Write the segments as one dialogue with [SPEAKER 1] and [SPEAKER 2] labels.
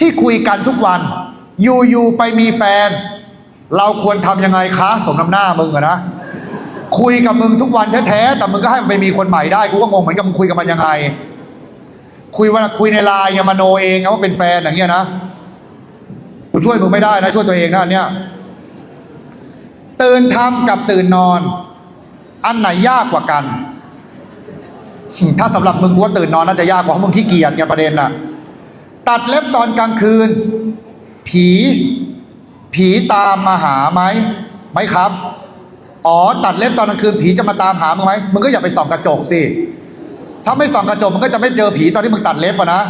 [SPEAKER 1] ที่คุยกันทุกวันอยู่ๆไปมีแฟน เราควรทำยังไงคะสมน้ำหน้ามึงอะนะคุยกับมึงทุกวันแท้ๆแต่มึงก็ให้มันไปมีคนใหม่ได้กูก็งงเหมือนกับมึงคุยกับมันยังไง คุยว่าคุยในไลน์ไงมาโนเองไงว่าเป็นแฟนอย่างเงี้ยนะกูช่วยมึงไม่ได้นะ ช่วยตัวเองนะอันเนี้ยตื่นทำกับตื่นนอน อันไหนยากกว่ากัน ถ้าสำหรับมึงกูว่าตื่นนอนน่าจะยากกว่าเพราะมึงขี้เกียจไงประเด็นน่ะ ตัดเล็บตอนกลางคืน ผี ผีตามมาหาไหมไหมครับ อ๋อ ตัดเล็บตอนกลางคืน ผีจะมาตามหามึงไหมมึงก็อย่าไปส่องกระจกสิถ้าไม่ส่องกระจกมันก็จะไม่เจอผีตอนที่มึงตัดเล็บอะนะ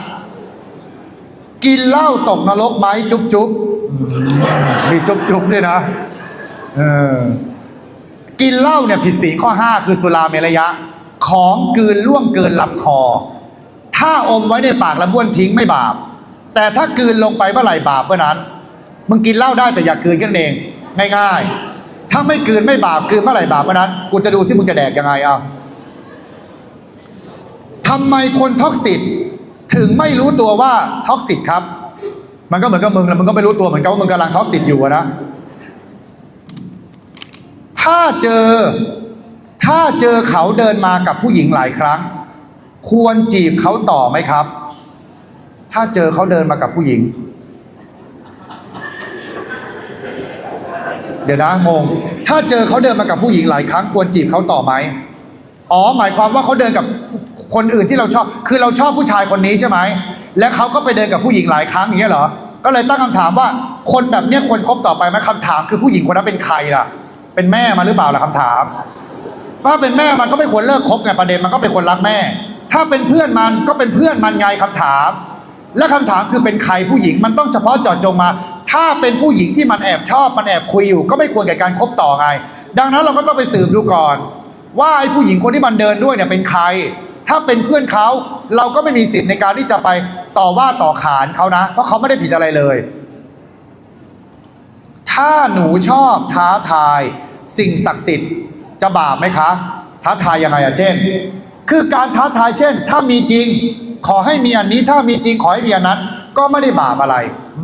[SPEAKER 1] กินเหล้าตกนรกไหมจุ๊บจุ๊บมีจุ๊บจุ๊บด้วยนะเออกินเหล้าเนี่ยผิดศีลข้อ 5 คือสุราเมรยะ ของกลืนล่วงเกินลำคอ ถ้าอมไว้ในปากแล้วบ้วนทิ้งไม่บาป แต่ถ้ากลืนลงไปเมื่อไหร่บาปเมื่อนั้น มึงกินเหล้าได้แต่อย่ากลืนกันเอง ง่าย ๆ ถ้าไม่กลืนไม่บาปกลืนเมื่อไหร่บาปเมื่อนั้น กูจะดูซิมึงจะแดกยังไงอะทำไมคนท็อกซิตถึงไม่รู้ตัวว่าท็อกซิตครับ มันก็เหมือนกับมึงแหละมึงก็ไม่รู้ตัวเหมือนกันว่ามึงกำลังท็อกซิตอยู่นะ ถ้าเจอถ้าเจอเขาเดินมากับผู้หญิงหลายครั้ง ควรจีบเขาต่อไหมครับ ถ้าเจอเขาเดินมากับผู้หญิง เดี๋ยวนะงง ถ้าเจอเขาเดินมากับผู้หญิงหลายครั้งควรจีบเขาต่อไหมอ๋อ หมายความว่าเขาเดินกับคนอื่นที่เราชอบ คือเราชอบผู้ชายคนนี้ใช่ไหม และเขาก็ไปเดินกับผู้หญิงหลายครั้งอย่างเงี้ยเหรอ ก็เลยตั้งคำถามว่า คนแบบเนี้ยควรคบต่อไปไหมคำถามคือผู้หญิงคนนั้นเป็นใครล่ะ เป็นแม่มาหรือเปล่าล่ะคำถาม ถ้าเป็นแม่มันก็ไม่ควรเลิกคบไงประเด็นมันก็เป็นคนรักแม่ ถ้าเป็นเพื่อนมันก็เป็นเพื่อนมันไงคำถาม และคำถามคือเป็นใครผู้หญิงมันต้องเฉพาะเจาะจงมา ถ้าเป็นผู้หญิงที่มันแอบชอบมันแอบคุยอยู่ ก็ไม่ควรแก่การคบต่อไง ดังนั้นเราก็ต้องไปสืบดูก่อน ว่าไอ้ผู้หญิงคนที่มันเดินด้วยเนี่ยเป็นใคร ถ้าเป็นเพื่อนเขาเราก็ไม่มีสิทธิ์ในการที่จะไปต่อว่าต่อขานเขานะ เพราะเขาไม่ได้ผิดอะไรเลย ถ้าหนูชอบท้าทายสิ่งศักดิ์สิทธิ์จะบาปไหมคะ ท้าทายยังไงอะเช่น คือการท้าทายเช่น ถ้ามีจริง ขอให้มีอันนี้ถ้ามีจริงขอให้มีอันนั้น ก็ไม่ได้บาปอะไร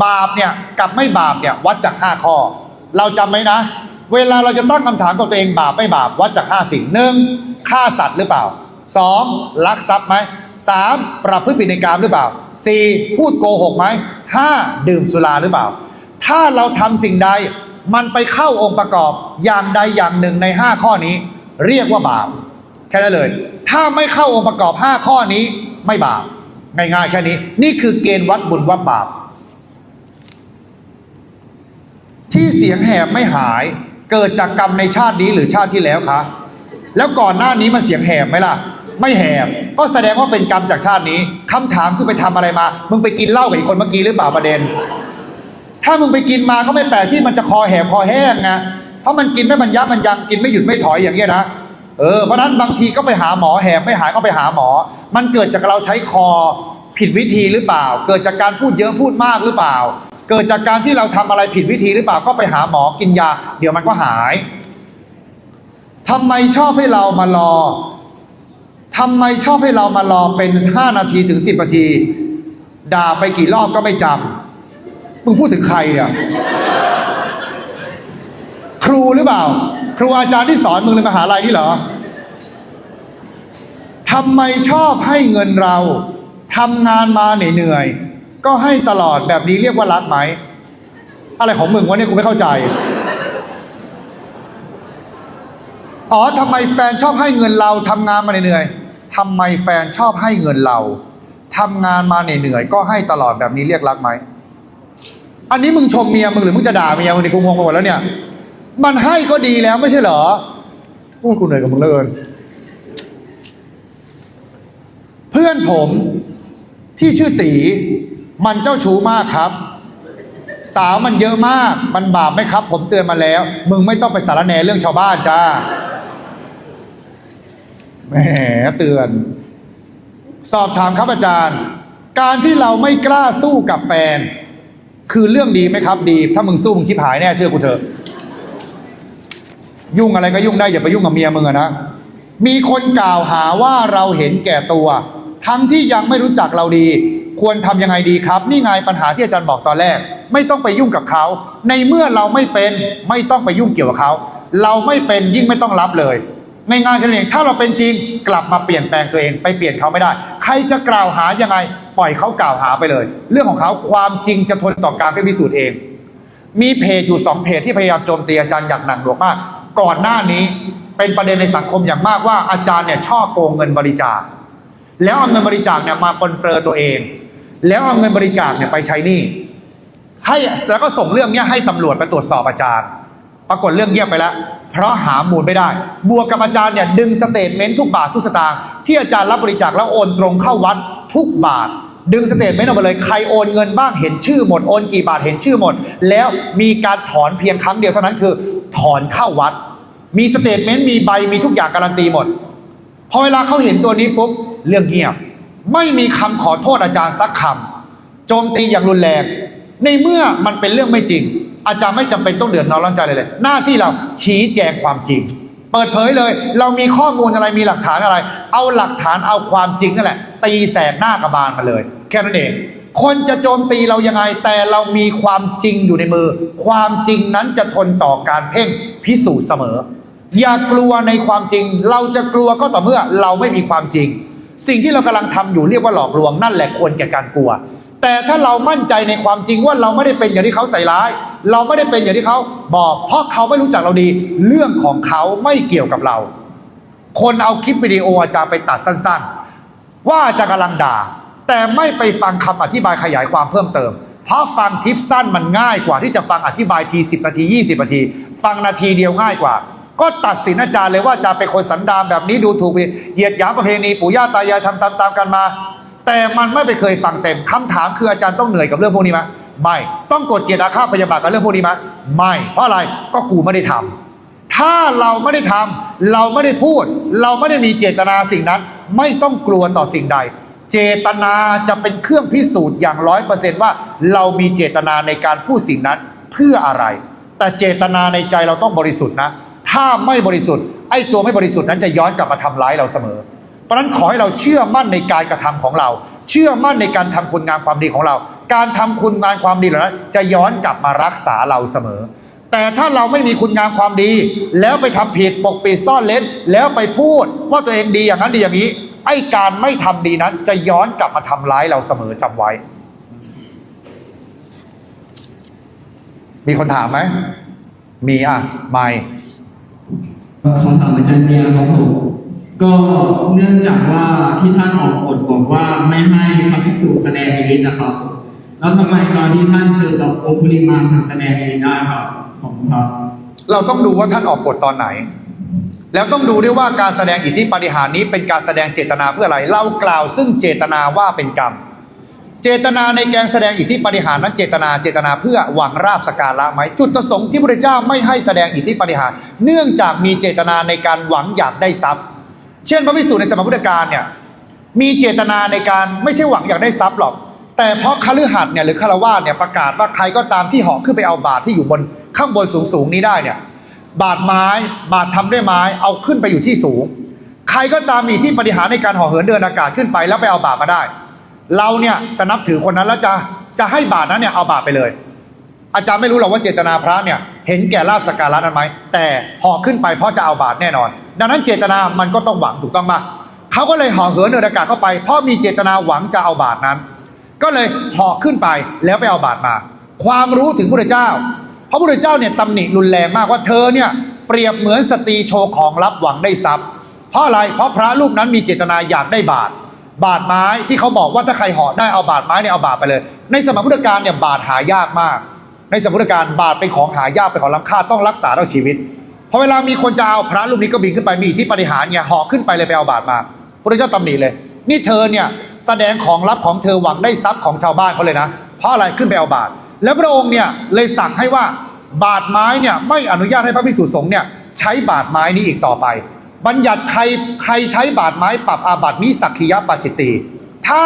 [SPEAKER 1] บาปเนี่ยกับไม่บาปเนี่ยวัดจากห้าข้อ เราจำไหมนะ เวลาเราจะตั้งคำถามกับตัวเองบาปไม่บาปวัดจากห้าสิ่งหนึ่งฆ่าสัตว์หรือเปล่าสองลักทรัพย์ไหมสามประพฤติผิดในกามหรือเปล่าสี่พูดโกหกไหมห้าดื่มสุราหรือเปล่า ถ้าเราทำสิ่งใดมันไปเข้าองค์ประกอบอย่างใดอย่างหนึ่งใน 5 ข้อนี้ เรียกว่าบาปแค่นั้นเลย ถ้าไม่เข้าองค์ประกอบ 5 ข้อนี้ไม่บาป ง่ายๆแค่นี้ นี่คือเกณฑ์วัดบุญวัดบาป ที่เสียงแหบไม่หาย เกิดจากกรรมในชาตินี้หรือชาติที่แล้วคะแล้วก่อนหน้านี้มันเสียงแหบไหมล่ะ ไม่แหบ ก็แสดงว่าเป็นกรรมจากชาตินี้คำถามคือไปทำอะไรมา มึงไปกินเหล้ากับอีกคนเมื่อกี้หรือเปล่าประเด็น ถ้ามึงไปกินมาก็ไม่แปลกที่มันจะคอแหบคอแห้งไงเพราะมันกินไม่บรรยับมันยังกินไม่หยุดไม่ถอยอย่างเงี้ยนะ เออเพราะนั้นบางทีก็ไปหาหมอแหบไม่หายก็ไปหาหมอ มันเกิดจากเราใช้คอผิดวิธีหรือเปล่า เกิดจากการพูดเยอะพูดมากหรือเปล่า เกิดจากการที่เราทำอะไรผิดวิธีหรือเปล่าก็ไปหาหมอกินยา เดี๋ยวมันก็หายทำไมชอบให้เรามารอทำไมชอบให้เรามารอเป็นห้านาทีถึงสิบนาที ด่าไปกี่รอบก็ไม่จำมึงพูดถึงใครเนี่ยครู หรือเปล่า ครูอาจารย์ที่สอนมึงในมหาลัยนี่เหรอทำไมชอบให้เงินเราทำงานมาเหนื่อยๆก็ให้ตลอดแบบนี้เรียกว่ารักไหม อะไรของมึงวะเนี่ยกูไม่เข้าใจ อ๋อทำไมแฟนชอบให้เงินเราทำงานมาเหนื่อยๆทำไมแฟนชอบให้เงินเราทำงานมาเหนื่อยๆก็ให้ตลอดแบบนี้เรียกรักไหม อันนี้มึงชมเมียมึงหรือมึงจะด่าเมียมึงเนี่ยกูงงไปหมดแล้วเนี่ย มันให้ก็ดีแล้วไม่ใช่เหรอโอ้ยกูเหนื่อยกับมึงเหลือเกิน เพื่อนผมที่ชื่อตี มันเจ้าชู้มากครับ สาวมันเยอะมาก มันบาปไหมครับ ผมเตือนมาแล้ว มึงไม่ต้องไปสารแหนเรื่องชาวบ้านจ้าแหมเตือน สอบถามครับอาจารย์ การที่เราไม่กล้าสู้กับแฟน คือเรื่องดีไหมครับดี ถ้ามึงสู้มึงชิบหายแน่เชื่อกูเถอะ ยุ่งอะไรก็ยุ่งได้อย่าไปยุ่งกับเมียมึงอนะมีคนกล่าวหาว่าเราเห็นแก่ตัว ทั้งที่ยังไม่รู้จักเราดี ควรทำยังไงดีครับ นี่ไงปัญหาที่อาจารย์บอกตอนแรก ไม่ต้องไปยุ่งกับเขา ในเมื่อเราไม่เป็นไม่ต้องไปยุ่งเกี่ยวกับเขา เราไม่เป็นยิ่งไม่ต้องรับเลยง่ายๆแค่นั้นเองถ้าเราเป็นจริงกลับมาเปลี่ยนแปลงตัวเอง ไปเปลี่ยนเขาไม่ได้ ใครจะกล่าวหายังไง ปล่อยเขากล่าวหาไปเลย เรื่องของเขาความจริงจะทนต่อการไปพิสูจน์เอง มีเพจอยู่สองเพจที่พยายามโจมตีอาจารย์อย่างหนักหน่วงมาก ก่อนหน้านี้เป็นประเด็นในสังคมอย่างมากว่าอาจารย์เนี่ยช่อโกงเงินบริจาค แล้วเอาเงินบริจาคเนี่ยมาปนเปื้อตัวเอง แล้วเอาเงินบริจาคเนี่ยไปใช้หนี้ให้แล้วก็ส่งเรื่องเนี้ยให้ตำรวจไปตรวจสอบอาจารย์ ปรากฏเรื่องเงียบไปแล้ว เพราะหามูลไม่ได้ บวกกับอาจารย์เนี่ยดึงสเตทเมนต์ทุกบาททุกสตางค์ที่อาจารย์รับบริจาคแล้วโอนตรงเข้าวัดทุกบาท ดึงสเตทเมนต์ออกมาเลยใครโอนเงินบ้างเห็นชื่อหมดโอนกี่บาทเห็นชื่อหมด แล้วมีการถอนเพียงครั้งเดียวเท่านั้นคือ ถอนเข้าวัด มีสเตทเมนต์มีใบมีทุกอย่างการันตีหมดพอเวลาเขาเห็นตัวนี้ปุ๊บเรื่องเงียบ ไม่มีคำขอโทษอาจารย์สักคำโจมตีอย่างรุนแรง ในเมื่อมันเป็นเรื่องไม่จริง อาจารย์ไม่จำเป็นต้องเดือดร้อนร้อนใจเลยเลยหน้าที่เราชี้แจงความจริง เปิดเผยเลย เรามีข้อมูลอะไรมีหลักฐานอะไร เอาหลักฐานเอาความจริงนั่นแหละ ตีแสกหน้ากระบาลมาเลย แค่นั้นเองคนจะโจมตีเรายังไง แต่เรามีความจริงอยู่ในมือ ความจริงนั้นจะทนต่อการเพ่งพิสูจน์เสมอ อย่ากลัวในความจริง เราจะกลัวก็ต่อเมื่อเราไม่มีความจริง สิ่งที่เรากำลังทำอยู่เรียกว่าหลอกลวงนั่นแหละควรแก่การกลัว แต่ถ้าเรามั่นใจในความจริงว่าเราไม่ได้เป็นอย่างที่เขาใส่ร้าย เราไม่ได้เป็นอย่างที่เขาบอก เพราะเขาไม่รู้จักเราดี เรื่องของเขาไม่เกี่ยวกับเรา คนเอาคลิปวิดีโออาจารย์ไปตัดสั้นๆ ว่าอาจารย์กำลังด่า แต่ไม่ไปฟังคำอธิบายขยายความเพิ่มเติม เพราะฟังคลิปสั้นมันง่ายกว่าที่จะฟังอธิบายที10นาที20นาที ฟังนาทีเดียวง่ายกว่า ก็ตัดสินอาจารย์เลยว่าอาจารย์เป็นคนสันดานแบบนี้ดูถูกเหยียดหยามประเพณีปู่ย่าตายายทำตามๆกันมา แต่มันไม่ไปเคยฟังเต็มคำถามคืออาจารย์ต้องเหนื่อยกับเรื่องพวกนี้ไหม ไม่ ต้องกดเกลียดอาฆาตพยาบาทกับเรื่องพวกนี้ไหมไม่ เพราะอะไรก็กูไม่ได้ทำถ้าเราไม่ได้ทำเราไม่ได้พูด เราไม่ได้มีเจตนาสิ่งนั้น ไม่ต้องกลัวต่อสิ่งใด เจตนาจะเป็นเครื่องพิสูจน์อย่างร้อยเปอร์เซนต์ว่า เรามีเจตนาในการพูดสิ่งนั้นเพื่ออะไร แต่เจตนาในใจเราต้องบริสุทธิ์นะ ถ้าไม่บริสุทธิ์ไอ้ตัวไม่บริสุทธิ์นั้นจะย้อนกลับมาทำร้ายเราเสมอ เพราะนั้นขอให้เราเชื่อมั่นในการกระทำของเรา เชื่อมั่นในการทำคุณงามความดีของเรา การทำคุณงามความดีเหล่านั้นจะย้อนกลับมารักษาเราเสมอ แต่ถ้าเราไม่มีคุณงามความดี แล้วไปทำผิดปกปิดซ่อนเล้น แล้วไปพูดว่าตัวเองดีอย่างนั้นดีอย่างนี้ ไอ้การไม่ทำดีนั้น จะย้อนกลับมาทำร้ายเราเสมอจำไว้ มีคนถามไหมมีอะไม่
[SPEAKER 2] ขอถามอาจารย์เดียครับผม ก็เนื่องจากว่าที่ท่านออกกฎบอกว่าไม่ให้พระภิกษุแสดงอิรินะครับ แล้วทำไมตอนที่ท่านเจอกับองคุลิมาถึงแสดงอิริได้ครับผมครับ
[SPEAKER 1] เราต้องดูว่าท่านออกกฎตอนไหน แล้วต้องดูด้วยว่าการแสดงอิทธิปาฏิหาริย์นี้เป็นการแสดงเจตนาเพื่ออะไร เรากล่าวซึ่งเจตนาว่าเป็นกรรม เจตนาในการแสดงอิทธิปาฏิหาริย์นั้นเจตนาเจตนาเพื่อหวังราบสกการะไหมจุดประสงค์ที่พระเจ้าไม่ให้แสดงอิทธิปาฏิหาริย์เนื่องจากมีเจตนาในการหวังอยากได้ทรัพย์ เช่นพระพิสุในสมัยพุทธกาลเนี่ยมีเจตนาในการไม่ใช่หวังอยากได้ทรัพย์หรอก แต่เพราะคฤหัสถ์เนี่ยหรือคารวาสเนี่ยประกาศว่าใครก็ตามที่หาะขึ้นไปเอาบาตรที่อยู่บนข้างบนสูงๆนี้ได้เนี่ยบาดไม้บาดทำด้วยไม้เอาขึ้นไปอยู่ที่สูง ใครก็ตามมีที่ปฏิหารในการห่อเหินเดินอากาศขึ้นไปแล้วไปเอาบาดมาได้ เราเนี่ยจะนับถือคนนั้นแล้วจะจะให้บาดนั้นเนี่ยเอาบาดไปเลย อาจารย์ไม่รู้หรอกว่าเจตนาพระเนี่ยเห็นแก่ลาบสกการะนั้นไหมแต่ห่อขึ้นไปเพราะจะเอาบาดแน่นอน ดังนั้นเจตนามันก็ต้องหวังถูกต้องปะเขาก็เลยห่อเหินเดินอากาศเข้าไปเพราะมีเจตนาหวังจะเอาบาดนั้น ก็เลยห่อขึ้นไปแล้วไปเอาบาดมา ความรู้ถึงพระเจ้า พระพุทธเจ้าเนี่ยตำหนิรุนแรงมากว่าเธอเนี่ยเปรียบเหมือนสตรีโชว์ของลับหวังได้ทรัพย์ เพราะอะไรเพราะพระรูปนั้นมีเจตนาอยากได้บาทบาทไม้ที่เขาบอกว่าถ้าใครห่อได้เอาบาทไม้เนี่ยเอาบาทไปเลย ในสมัยพุทธกาลเนี่ยบาทหายากมาก ในสมุทธกาลบาทเป็นของหายากเป็นของล้ำค่าต้องรักษาเอาชีวิตพอเวลามีคนจะเอาพระรูปนี้ก็บินขึ้นไปมีที่ปฏิหารเนี่ยห่อขึ้นไปเลยไปเอาบาทมาพระเจ้าตำหนิเลย นี่เธอเนี่ยแสดงของลับของเธอหวังได้ทรัพย์ของชาวบ้านเขาเลยนะ เพราะอะไรขึ้นไปเอาบาท แล้วพระองค์เนี่ยเลยสั่งให้ว่าบาทไม้เนี่ยไม่อนุญาตให้พระภิกษุสงฆ์เนี่ยใช้บาทไม้นี้อีกต่อไป บัญญัติใครใครใช้บาทไม้ปรับอาบัตินิสักคียปาจิตตีถ้า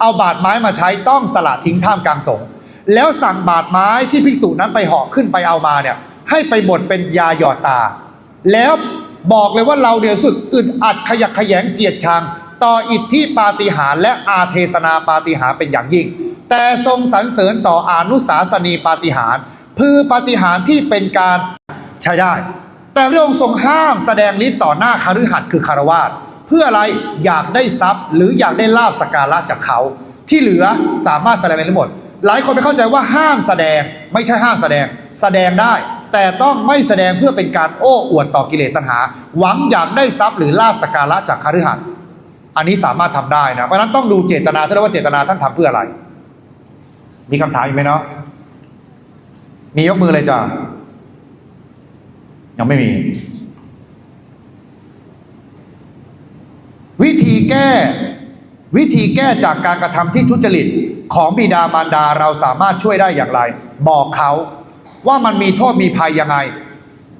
[SPEAKER 1] เอาบาทไม้มาใช้ต้องสละทิ้งท่ามกลางสงฆ์ แล้วสั่งบาทไม้ที่ภิกษุนั้นไปห่อขึ้นไปเอามาเนี่ยให้ไปบดเป็นยาหยอดตา แล้วบอกเลยว่าเราเนี่ยสึกอึดอัดขยักขยงเกียดชัง ต่ออิทธิปาฏิหารและอาเทศนาปาฏิหารเป็นอย่างยิ่ง แต่ทรงสรรเสริญต่ออนุสาสนีปาฏิหารคือปาฏิหารที่เป็นการใช้ได้ แต่พระองค์ทรงห้ามแสดงฤทธิ์ต่อหน้าคฤหัสถ์คือคารวาสเพื่ออะไรอยากได้ทรัพย์ หรืออยากได้ลาบสการะจากเขา ที่เหลือสามารถแสดงได้หมด หลายคนไปเข้าใจว่าห้ามแสดงไม่ใช่ห้ามแสดง แสดงได้ แต่ต้องไม่แสดงเพื่อเป็นการโอ้อวดต่อกิเลสตัณหา หวังอยากได้ทรัพย์หรือลาบสการะจากคฤหัสถ์อันนี้สามารถทำได้นะเพราะฉะนั้นต้องดูเจตนาท่านว่าเจตนาท่านทำเพื่ออะไร มีคำถามอีกไหมเนาะมียกมือเลยจ้ะยังไม่มี วิธีแก้ วิธีแก้จากการกระทำที่ทุจริต ของบิดามารดาเราสามารถช่วยได้อย่างไร บอกเขาว่ามันมีโทษมีภัยยังไง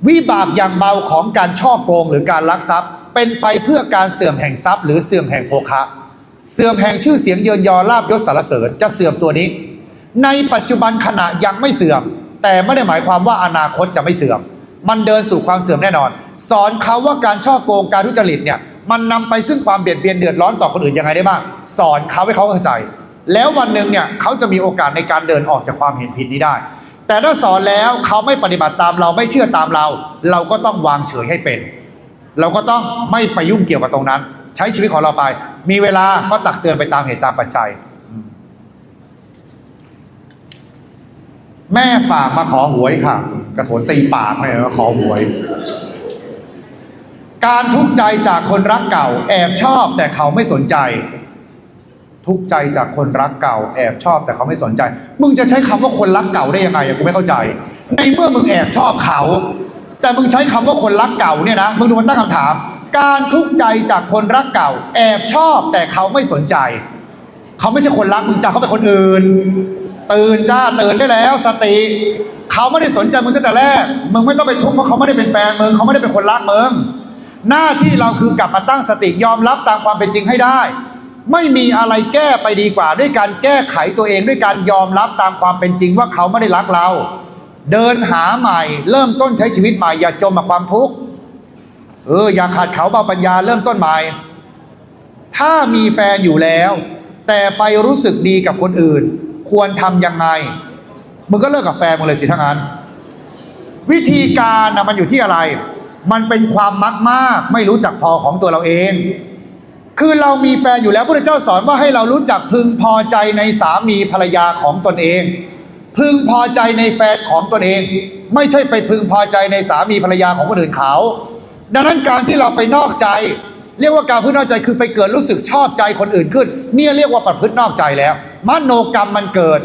[SPEAKER 1] วิบากอย่างเบาของการช่อโกงหรือการลักทรัพย์ เป็นไปเพื่อการเสื่อมแห่งทรัพย์ หรือเสื่อมแห่งโภคะ เสื่อมแห่งชื่อเสียงเยินยอลาบยศสารเสริญจะเสื่อมตัวนี้ ในปัจจุบันขณะยังไม่เสื่อม แต่ไม่ได้หมายความว่าอนาคตจะไม่เสื่อม มันเดินสู่ความเสื่อมแน่นอน สอนเขาว่าการช่อโกงการทุจริตเนี่ยมันนำไปซึ่งความเบียดเบียนเดือดร้อนต่อคนอื่นยังไงได้บ้าง สอนเขาให้เขาเข้าใจ แล้ววันหนึ่งเนี่ยเขาจะมีโอกาสในการเดินออกจากความเห็นผิดนี้ได้ แต่ถ้าสอนแล้วเขาไม่ปฏิบัติตามเราไม่เชื่อตามเรา เราก็ต้องวางเฉยให้เป็น เราก็ต้องไม่ไปยุ่งเกี่ยวกับตรงนั้น ใช้ชีวิตของเราไป มีเวลาก็ตักเตือนไปตามเหตุตามปัจจัย แม่ฝากมาขอหวยค่ะ กระโถนตีปากแม่มาขอหวย การทุกข์ใจจากคนรักเก่า แอบชอบแต่เขาไม่สนใจ ทุกข์ใจจากคนรักเก่าแอบชอบแต่เขาไม่สนใจ มึงจะใช้คำว่าคนรักเก่าได้ยังไงอะกูไม่เข้าใจ ในเมื่อมึงแอบชอบเขา แต่มึงใช้คำว่าคนรักเก่าเนี่ยนะมึงดูมันตั้งคำถาม การทุกข์ใจจากคนรักเก่า แอบชอบแต่เขาไม่สนใจ เขาไม่ใช่คนรักมึงจ้าเขาเป็นคนอื่นตื่นจ้าตื่นได้แล้ว สติ เขาไม่ได้สนใจมึงตั้งแต่แรกมึงไม่ต้องไปทุกข์เพราะเขาไม่ได้เป็นแฟนมึงเขาไม่ได้เป็นคนรักมึงหน้าที่เราคือกลับมาตั้งสติยอมรับตามความเป็นจริงให้ได้ ไม่มีอะไรแก้ไปดีกว่า ด้วยการแก้ไขตัวเองด้วยการยอมรับตามความเป็นจริงว่าเขาไม่ได้รักเรา เดินหาใหม่ เริ่มต้นใช้ชีวิตใหม่ อย่าจมกับความทุกข์เอออย่าขาดเขาเบาปัญญาเริ่มต้นใหม่ ถ้ามีแฟนอยู่แล้ว แต่ไปรู้สึกดีกับคนอื่น ควรทำยังไงมึงก็เลิกกับแฟนมึงเลยสิทั้งนั้น วิธีการนะมันอยู่ที่อะไร มันเป็นความมักมาก ไม่รู้จักพอของตัวเราเอง คือเรามีแฟนอยู่แล้วพระเจ้าสอนว่าให้เรารู้จักพึงพอใจในสามีภรรยาของตนเอง พึงพอใจในแฟนของตนเอง ไม่ใช่ไปพึงพอใจในสามีภรรยาของคนอื่นเขา ดังนั้นการที่เราไปนอกใจ เรียกว่าการพึ่งนอกใจคือไปเกิดรู้สึกชอบใจคนอื่นขึ้น เนี่ยเรียกว่าประพฤตินอกใจแล้วมโนกรรมมันเกิด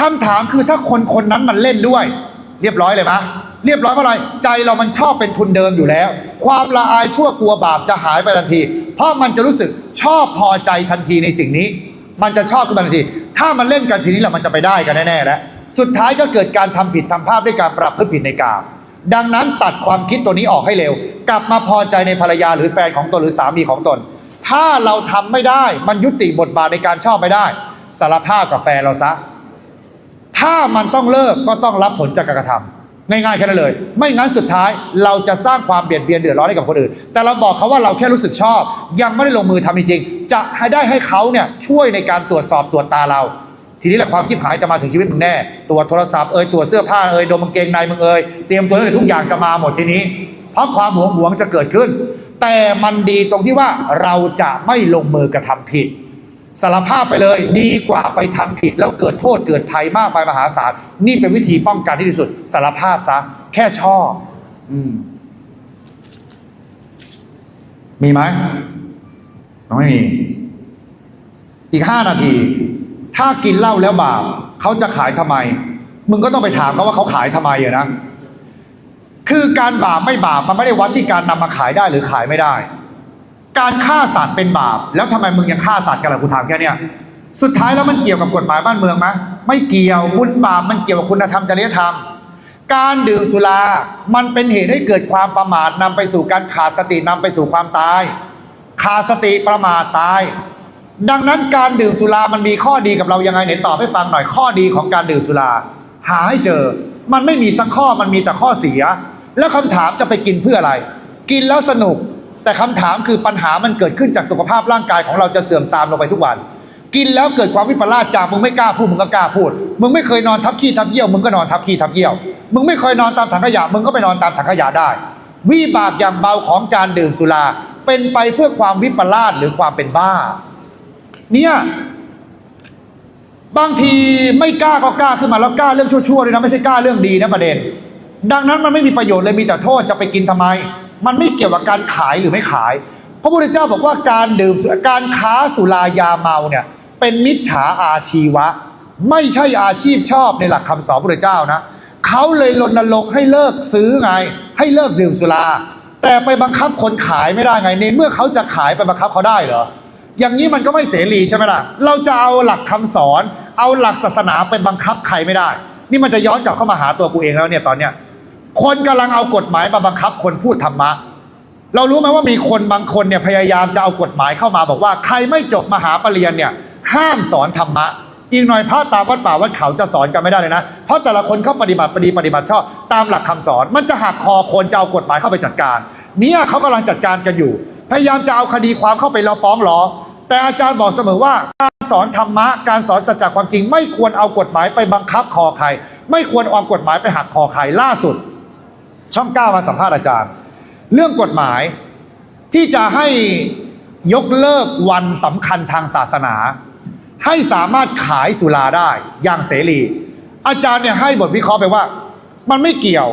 [SPEAKER 1] คำถามคือถ้าคนคนนั้นมันเล่นด้วย เรียบร้อยเลยมะเรียบร้อยเพราะอะไร ใจเรามันชอบเป็นทุนเดิมอยู่แล้ว ความละอายชั่วกลัวบาปจะหายไปทันที เพราะมันจะรู้สึกชอบพอใจทันทีในสิ่งนี้ มันจะชอบขึ้นมาทันที ถ้ามันเล่นกันทีนี้แหละมันจะไปได้กันแน่ๆแล้วสุดท้ายก็เกิดการทำผิดทำพลาดด้วยการปรับพฤติผิดในกามดังนั้นตัดความคิดตัวนี้ออกให้เร็ว กลับมาพอใจในภรรยาหรือแฟนของตนหรือสามีของตน ถ้าเราทำไม่ได้มันยุติบทบาทในการชอบไม่ได้ สารภาพกับแฟนเราซะ ถ้ามันต้องเลิกก็ต้องรับผลจากการกระทำง่ายๆแค่นั้นเลย ไม่งั้นสุดท้ายเราจะสร้างความเบียดเบียนเดือดร้อนให้กับคนอื่น แต่เราบอกเขาว่าเราแค่รู้สึกชอบ ยังไม่ได้ลงมือทำจริงๆจะให้ได้ให้เขาเนี่ยช่วยในการตรวจสอบตรวจตาเรา ทีนี้แหละความชิบหายจะมาถึงชีวิตมึงแน่ตรวจโทรศัพท์เอ่ยตรวจเสื้อผ้าเอ่ยดมกางเกงในมึงเอ่ยเตรียมตัวเลยทุกอย่างจะมาหมดทีนี้ เพราะความหวงหวงจะเกิดขึ้น แต่มันดีตรงที่ว่าเราจะไม่ลงมือกระทำผิด สารภาพไปเลยดีกว่าไปทำผิดแล้วเกิดโทษเกิดภัยมากไปมหาศาลนี่เป็นวิธีป้องกันที่ดีสุดสารภาพซะแค่ชอบอืมมีไหมไม่มี อีกห้านาที ถ้ากินเหล้าแล้วบาปเขาจะขายทำไม มึงก็ต้องไปถามเขาว่าเขาขายทำไมอะนะ คือการบาปไม่บาปมันไม่ได้วัดที่การนำมาขายได้หรือขายไม่ได้ การฆ่าสัตว์เป็นบาป แล้วทำไมมึงยังฆ่าสัตว์กันล่ะกูถามแค่เนี้ยสุดท้ายแล้วมันเกี่ยวกับกฎหมายบ้านเมืองไหมไม่เกี่ยวบุญบาปมันเกี่ยวกับคุณธรรมจริยธรรม การดื่มสุรา มันเป็นเหตุให้เกิดความประมาทนำไปสู่การขาดสตินำไปสู่ความตาย ขาดสติประมาทตาย ดังนั้นการดื่มสุรามันมีข้อดีกับเรายังไงไหนตอบให้ฟังหน่อยข้อดีของการดื่มสุรา หาให้เจอ มันไม่มีสักข้อมันมีแต่ข้อเสีย แล้วคำถามจะไปกินเพื่ออะไร กินแล้วสนุก แต่คำถามคือปัญหามันเกิดขึ้นจากสุขภาพร่างกายของเราจะเสื่อมทรามลงไปทุกวัน กินแล้วเกิดความวิปลาสจากมึงไม่กล้าพูดมึงก็กล้าพูด มึงไม่เคยนอนทับขี้ทับเยี่ยวมึงก็นอนทับขี้ทับเยี่ยว มึงไม่เคยนอนตามถังขยะมึงก็ไปนอนตามถังขยะได้ วิบากอย่างเบาของการดื่มสุราเป็นไปเพื่อความวิปลาสหรือความเป็นบ้า เนี่ยบางทีไม่กล้าก็กล้าขึ้นมาแล้วกล้าเรื่องชั่วๆด้วยนะไม่ใช่กล้าเรื่องดีนะประเด็น ดังนั้นมันไม่มีประโยชน์เลยมีแต่โทษจะไปกินทำไม มันไม่เกี่ยวกับการขายหรือไม่ขาย พระพุทธเจ้าบอกว่าการดื่มการค้าสุรายาเมาเนี่ยเป็นมิจฉาอาชีวะ ไม่ใช่อาชีพชอบในหลักคำสอนพระพุทธเจ้านะเขาเลยรณรงค์ให้เลิกซื้อไง ให้เลิกดื่มสุรา แต่ไปบังคับคนขายไม่ได้ไงในเมื่อเขาจะขายไปบังคับเขาได้เหรออย่างนี้มันก็ไม่เสรีใช่ไหมล่ะ เราจะเอาหลักคำสอน เอาหลักศาสนาไปบังคับใครไม่ได้ นี่มันจะย้อนกลับเข้ามาหาตัวกูเองแล้วเนี่ยตอนเนี้ย คนกำลังเอากฎหมายมาบังคับคนพูดธรรมะ เรารู้ไหมว่ามีคนบางคนเนี่ยพยายามจะเอากฎหมายเข้ามาบอกว่า ใครไม่จบมหาปรริญญาเนี่ยห้ามสอนธรรมะ อีกหน่อยพระตามวัดป่าวัดเขาจะสอนกันไม่ได้เลยนะ เพราะแต่ละคนเขาปฏิบัติปฏิปฏิบัติชอบตามหลักคำสอน มันจะหักคอคนจะเอากฎหมายเข้าไปจัดการเนี่ยเขากำลังจัดการกันอยู่ พยายามจะเอาคดีความเข้าไปเราฟ้องร้องแต่อาจารย์บอกเสมอว่าการสอนธรรมะ การสอนสัจจะความจริง ไม่ควรเอากฎหมายไปบังคับคอใคร ไม่ควรเอากฎหมายไปหักคอใครล่าสุด ช่องเก้ามาสัมภาษณ์อาจารย์ เรื่องกฎหมายที่จะให้ยกเลิกวันสำคัญทางศาสนา ให้สามารถขายสุราได้อย่างเสรี อาจารย์เนี่ยให้บทวิเคราะห์ไปว่า มันไม่เกี่ยว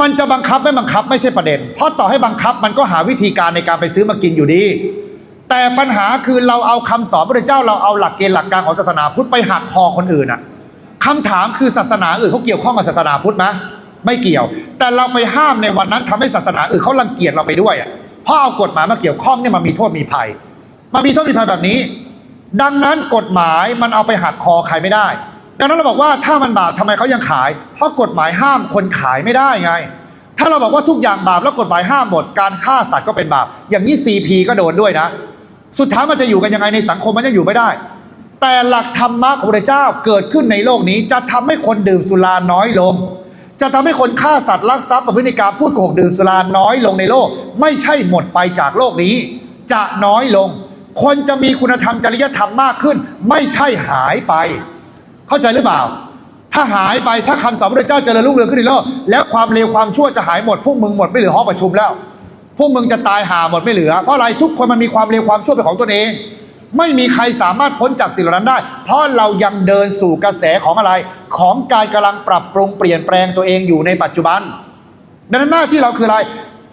[SPEAKER 1] มันจะบังคับไม่บังคับไม่ใช่ประเด็น เพราะต่อให้บังคับมันก็หาวิธีการในการไปซื้อมากินอยู่ดี แต่ปัญหาคือเราเอาคำสอนพระเจ้าเราเอาหลักเกณฑ์หลักการของศาสนาพุทธไปหักคอคนอื่นอะคำถามคือศาสนาอื่นเขาเกี่ยวข้องกับศาสนาพุทธไหม ไม่เกี่ยว แต่เราไปห้ามในวันนั้นทำให้ศาสนาอื่นเขารังเกียจเราไปด้วยอะเพราะเอากฎหมายมาเกี่ยวข้องเนี่ยมันมีโทษมีภัย มันมีโทษมีภัยแบบนี้ ดังนั้นกฎหมายมันเอาไปหักคอใครไม่ได้ ดังนั้นเราบอกว่าถ้ามันบาปทำไมเขายังขาย เพราะกฎหมายห้ามคนขายไม่ได้ไง ถ้าเราบอกว่าทุกอย่างบาปแล้วกฎหมายห้ามหมดการฆ่าสัตว์ก็เป็นบาป อย่างนี้ CP ก็โดนด้วยนะ สุดท้ายมันจะอยู่กันยังไงในสังคมมันยังอยู่ไม่ได้ แต่หลักธรรมะของพระเจ้าเกิดขึ้นในโลกนี้จะทำให้คนดื่มสุราน้อยลง จะทำให้คนฆ่าสัตว์ลักทรัพย์ประพฤติกรรมพูดโกหกดื่มสุราน้อยลงในโลก ไม่ใช่หมดไปจากโลกนี้ จะน้อยลง คนจะมีคุณธรรมจริยธรรมมากขึ้น ไม่ใช่หายไป เข้าใจหรือเปล่า ถ้าหายไปถ้าคำสอนพระเจ้าเจริญรุ่งเรืองขึ้นในโลกแล้วความเลวความชั่วจะหายหมดพวกมึงหมดไม่เหลือห้องประชุมแล้ว พวกมึงจะตายหาหมดไม่เหลือ เพราะอะไรทุกคนมันมีความเลวความชั่วเป็นของตนเอง ไม่มีใครสามารถพ้นจากสิ่งเหล่านั้นได้ เพราะเรายังเดินสู่กระแสของอะไร ของการกำลังปรับปรุงเปลี่ยนแปลงตัวเองอยู่ในปัจจุบัน ดังนั้นหน้าที่เราคืออะไร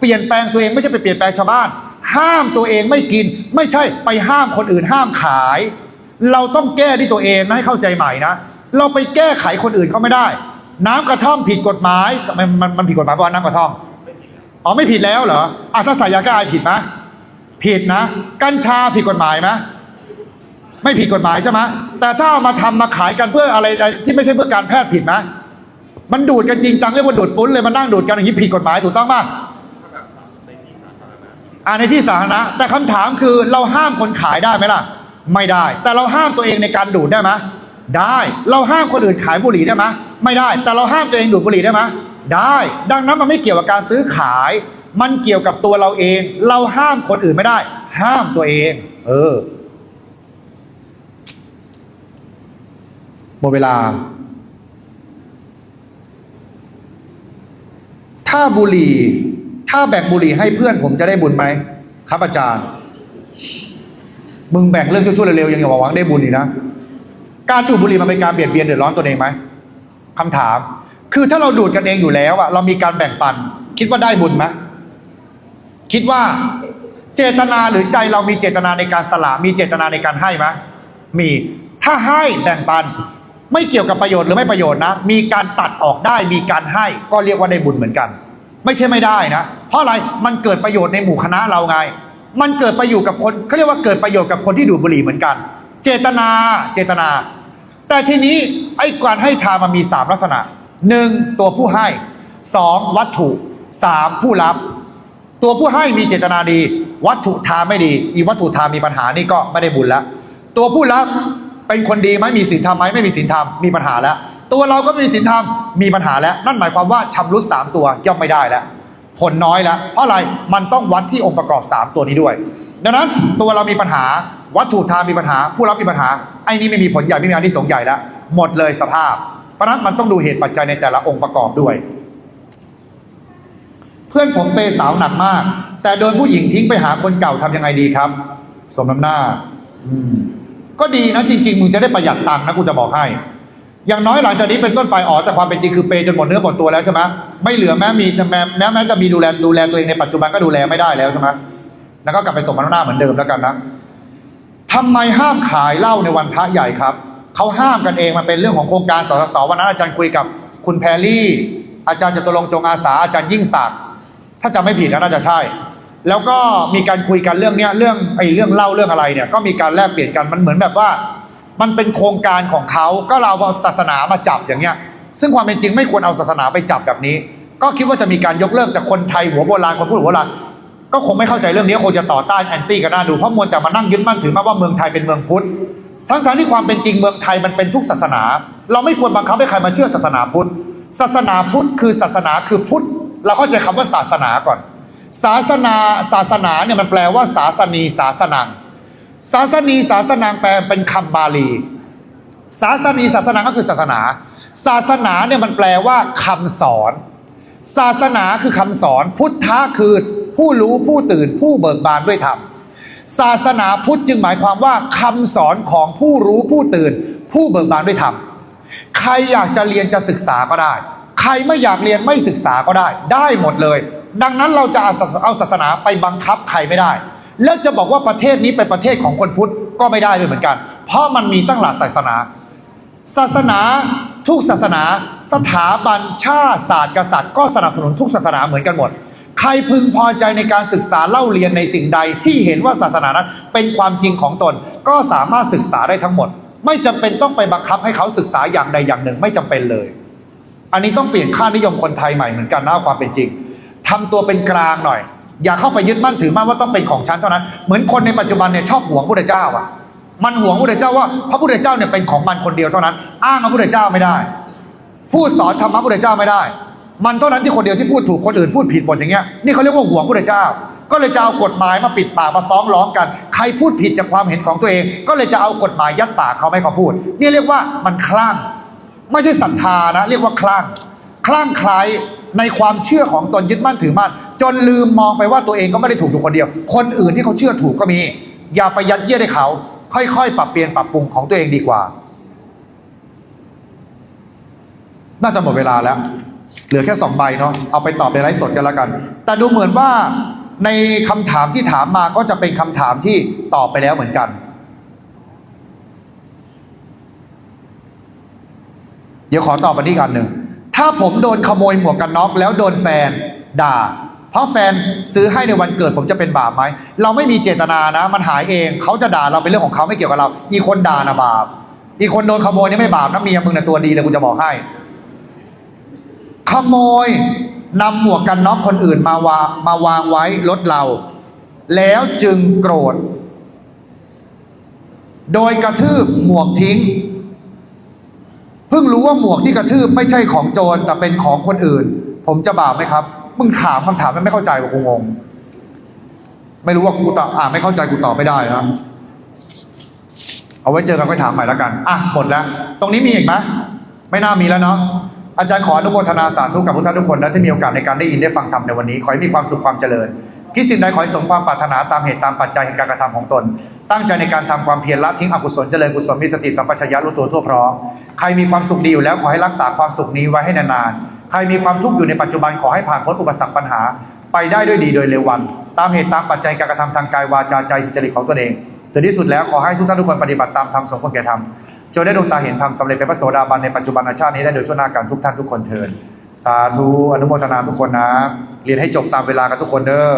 [SPEAKER 1] เปลี่ยนแปลงตัวเองไม่ใช่ไปเปลี่ยนแปลงชาวบ้าน ห้ามตัวเองไม่กิน ไม่ใช่ไปห้ามคนอื่นห้ามขาย เราต้องแก้ที่ตัวเองนะให้เข้าใจใหม่นะ เราไปแก้ไขคนอื่นเขาไม่ได้ น้ำกระท่อมผิดกฎหมายมันมันมันผิดกฎหมายเพราะน้ำกระท่อมอ๋อไม่ผิดแล้วเหรออะถ้าใส่ยาแก้ไอผิดไหมผิดนะ กัญชาผิดกฎหมายไหม ไม่ผิดกฎหมายใช่ไหมแต่ถ้าเอามาทำมาขายกันเพื่ออะไรที่ไม่ใช่เพื่อการแพทย์ผิดไหมมันดูดกันจริงจังเรียกว่าดูดปุ้นเลยมันนั่งดูดกันอย่างนี้ผิดกฎหมายถูกต้องป่ะอ่าในที่สาธารณะแต่คำถามคือเราห้ามคนขายได้ไหมล่ะ ไม่ได้ แต่เราห้ามตัวเองในการดูดได้ไหมได้เราห้ามคนอื่นขายบุหรี่ได้ไหมไม่ได้ แต่เราห้ามตัวเองดูดบุหรี่ได้ไหมได้ ดังนั้นมันไม่เกี่ยวกับการซื้อขาย มันเกี่ยวกับตัวเราเอง เราห้ามคนอื่นไม่ได้ ห้ามตัวเอง เออ หมดเวลา ถ้าบุหรี่ ถ้าแบ่งบุหรี่ให้เพื่อนผมจะได้บุญไหมครับอาจารย์ มึงแบ่งเรื่องชั่วๆเร็วๆยังอย่าหวังได้บุญอีกนะ การดูดบุหรี่มันเป็นการเบียดเบียนเดือดร้อนตัวเองไหมคำถาม คือถ้าเราดูดกันเองอยู่แล้วอะเรามีการแบ่งปัน คิดว่าได้บุญไหมคิดว่าเจตนาหรือใจเรามีเจตนาในการสละมีเจตนาในการให้ไหมมีถ้าให้แบ่งปัน ไม่เกี่ยวกับประโยชน์หรือไม่ประโยชน์นะ มีการตัดออกได้มีการให้ก็เรียกว่าได้บุญเหมือนกัน ไม่ใช่ไม่ได้นะ เพราะอะไรมันเกิดประโยชน์ในหมู่คณะเราไง มันเกิดประโยชน์กับคนเขาเรียกว่าเกิดประโยชน์กับคนที่ดูบุหรี่เหมือนกัน เจตนาเจตนา แต่ทีนี้ไอ้การให้ทานมันมีสามลักษณะหนึ่งตัวผู้ให้สองวัตถุสามผู้รับ ตัวผู้ให้มีเจตนาดี วัตถุทานไม่ดี อีวัตถุทานมีปัญหานี่ก็ไม่ได้บุญแล้วตัวผู้รับ เป็นคนดีไหมมีศีลธรรมไหมไม่มีศีลธรรมมีปัญหาแล้ว ตัวเราก็มีศีลธรรมมีปัญหาแล้ว นั่นหมายความว่าชำรุดสามตัวย่อมไม่ได้แล้ว ผลน้อยแล้ว เพราะอะไรมันต้องวัดที่องค์ประกอบ 3 ตัวนี้ด้วย ดังนั้นตัวเรามีปัญหาวัตถุทานมีปัญหา ผู้รับมีปัญหาไอ้นี่ไม่มีผลใหญ่ไม่มีอานิสงส์ใหญ่แล้วหมดเลยสภาพ เพราะนั้นมันต้องดูเหตุปัจจัยในแต่ละองค์ประกอบด้วย เพื่อนผมเปย์สาวหนักมาก แต่โดนผู้หญิงทิ้งไปหาคนเก่าทำยังไงดีครับ สมน้ำหน้า อืม ก็ดีนะจริง ๆ มึงจะได้ประหยัดตังค์นะกูจะบอกให้ อย่างน้อยหลังจากนี้เป็นต้นไปอ๋อแต่ความเป็นจริงคือเปย์จนหมดเนื้อหมดตัวแล้วใช่ไหมไม่เหลือแม้มีแม้แม้แม้จะมีดูแลดูแลตัวเองในปัจจุบันก็ดูแลไม่ได้แล้วใช่ไหมแล้วก็กลับไปสมน้ำหน้าเหมือนเดิมแล้วกันนะทำไมห้ามขายเหล้าในวันพระใหญ่ครับเขาห้ามกันเองมันเป็นเรื่องของโครงการสสสวันนั้นอาจารย์คุยกับคุณแพรลี่ อาจารย์จตุรงจงอาสาอาจารย์ยิ่งศักดิ์ถ้าจำไม่ผิดนะน่าจะใช่ แล้วก็มีการคุยกันเรื่องเนี้ยเรื่องไอ้เรื่องเล่าเรื่องอะไรเนี่ยก็มีการแลกเปลี่ยนกันมันเหมือนแบบว่า มันเป็นโครงการของเขาก็เราเอาศาสนามาจับอย่างเงี้ย ซึ่งความเป็นจริงไม่ควรเอาศาสนาไปจับแบบนี้ ก็คิดว่าจะมีการยกเลิกแต่คนไทยหัวโบราณคนพูดหัวโบราณก็คงไม่เข้าใจเรื่องนี้คงจะต่อต้านแอนตี้กันหน้าดูเพราะมวลแต่มานั่งยึดมั่นถือมาว่าเมืองไทยเป็นเมืองพุทธทั้งๆที่ความเป็นจริงเมืองไทยมันเป็นทุกศาสนา เราไม่ควรบังคับให้ใครมาเชื่อศาสนาพุทธศาสนาพุทธคือศาสนาคือพุทธเราเข้าใจคำว่าศาสนาก่อน ศาสนาศาสนาเนี่ยมันแปลว่าศาสนีศาสนัง ศาสนีศาสนังแปลเป็นคำบาลี ศาสนีศาสนาก็คือศาสนา ศาสนาเนี่ยมันแปลว่าคำสอน ศาสนาคือคำสอน พุทธะคือผู้รู้ผู้ตื่นผู้เบิกบานด้วยธรรม ศาสนาพุทธจึงหมายความว่าคำสอนของผู้รู้ผู้ตื่น ผู้เบิกบานด้วยธรรม ใครอยากจะเรียนจะศึกษาก็ได้ ใครไม่อยากเรียนไม่ศึกษาก็ได้ ได้หมดเลย ดังนั้นเราจะเอาศาสนาไปบังคับใครไม่ได้ แล้วจะบอกว่าประเทศนี้เป็นประเทศของคนพุทธก็ไม่ได้ด้วยเหมือนกัน เพราะมันมีตั้งหลายศาสนา ศาสนาทุกศาสนา สถาบันชาติศาสตร์กษัตริย์ก็สนับสนุนทุกศาสนาเหมือนกันหมด ใครพึงพอใจในการศึกษาเล่าเรียนในสิ่งใดที่เห็นว่าศาสนานั้นเป็นความจริงของตนก็สามารถศึกษาได้ทั้งหมด ไม่จำเป็นต้องไปบังคับให้เขาศึกษาอย่างใดอย่างหนึ่งไม่จำเป็นเลย อันนี้ต้องเปลี่ยนค่านิยมคนไทยใหม่เหมือนกันนะความเป็นจริง ทำตัวเป็นกลางหน่อย อย่าเข้าไปยึดมั่นถือมั่นว่าต้องเป็นของฉันเท่านั้น เหมือนคนในปัจจุบันเนี่ยชอบหวงพระเจ้าอะ มันหวงพระเจ้าว่าพระพุทธเจ้าเนี่ยเป็นของมันคนเดียวเท่านั้น อ้างพระพุทธเจ้าไม่ได้ พูดสอนธรรมะพระพุทธเจ้าไม่ได้ มันเท่านั้นที่คนเดียวที่พูดถูกคนอื่นพูดผิดหมดอย่างเงี้ยนี่เขาเรียกว่าหวงพระพุทธเจ้าก็เลยจะเอากฎหมายมาปิดปากมาฟ้องร้องกัน ใครพูดผิดจากความเห็นของตัวเอง ก็เลยจะเอากฎหมายยัดปากเขาไม่เขาพูด นี่เรียกว่ามันคลั่ง ไม่ใช่ศรัทธานะ เรียกว่าคลั่ง คลั่งคล้ ในความเชื่อของตนยึดมั่นถือมั่นจนลืมมองไปว่าตัวเองก็ไม่ได้ถูกอยู่คนเดียว คนอื่นที่เขาเชื่อถูกก็มี อย่าไปยัดเยียดให้เขา ค่อยๆ ปรับเปลี่ยนปรับปรุงของตัวเองดีกว่า น่าจะหมดเวลาแล้ว เหลือแค่สองใบเนาะเอาไปตอบในไลฟ์สดกันแล้วกัน แต่ดูเหมือนว่าในคำถามที่ถามมาก็จะเป็นคำถามที่ตอบไปแล้วเหมือนกัน เดี๋ยวขอตอบอันนี้กันหนึ่ง ถ้าผมโดนขโมยหมวกกันน็อกแล้วโดนแฟนด่า เพราะแฟนซื้อให้ในวันเกิดผมจะเป็นบาปไหม เราไม่มีเจตนานะ มันหายเอง เขาจะด่าเราเป็นเรื่องของเขาไม่เกี่ยวกับเรา อีกคนด่านะบาป อีกคนโดนขโมยนี่ไม่บาปนะเมียมึงนะตัวดีเลยกูจะบอกให้ ขโมยนำหมวกกันน็อกคนอื่นมาวามาวางไว้รถเรา แล้วจึงโกรธ โดยกระทืบหมวกทิ้ง เพิ่งรู้ว่าหมวกที่กระทืบไม่ใช่ของโจรแต่เป็นของคนอื่น ผมจะบาปไหมครับ มึงถามคำถามมันไม่เข้าใจกูคงง ไม่รู้ว่ากูตอบอ่าไม่เข้าใจกูตอบไม่ได้นะเอาไว้เจอกันค่อยถามใหม่ล้วกันอะหมดแล้ว ตรงนี้มีอีกไหมไม่น่ามีแล้วเนาะอาจารย์ขออนุโมทนาสาธุกับทุกท่านทุกคนนะที่มีโอกาสในการได้ยินได้ฟังธรรมในวันนี้ ขอให้มีความสุขความเจริญ คิดสิ่งใดขอให้สมความปรารถนาตามเหตุตามปัจจัยแห่งการกระทำของตน ตั้งใจในการทำความเพียรละทิ้งอกุศลเจริญกุศลมีสติสัมปชัญญะรู้ตัวทั่วพร้อมใครมีความสุขดีอยู่แล้วขอให้รักษาความสุขนี้ไว้ให้นานๆใครมีความทุกข์อยู่ในปัจจุบันขอให้ผ่านพ้นอุปสรรคปัญหา ไปได้ด้วยดีโดยเร็ววัน ตามเหตุตามปัจจัยการกระทำทางกายวาจาใจสุจริตของตนเองแต่ที่สุดแล้วขอให้ทุกท่านทุกคนปฏิบัติตามธรรมสมควรแก่ธรรมจนได้ดวงตาเห็นธรรมสำเร็จเป็นพระโสดาบันในปัจจุบันชาตินี้ได้โดยทั่วหน้ากันทุกท่านทุกคนเทิน สาธุอนุโมทนาทุกคนนะ เรียนให้จบตามเวลากันทุกคนเด้อ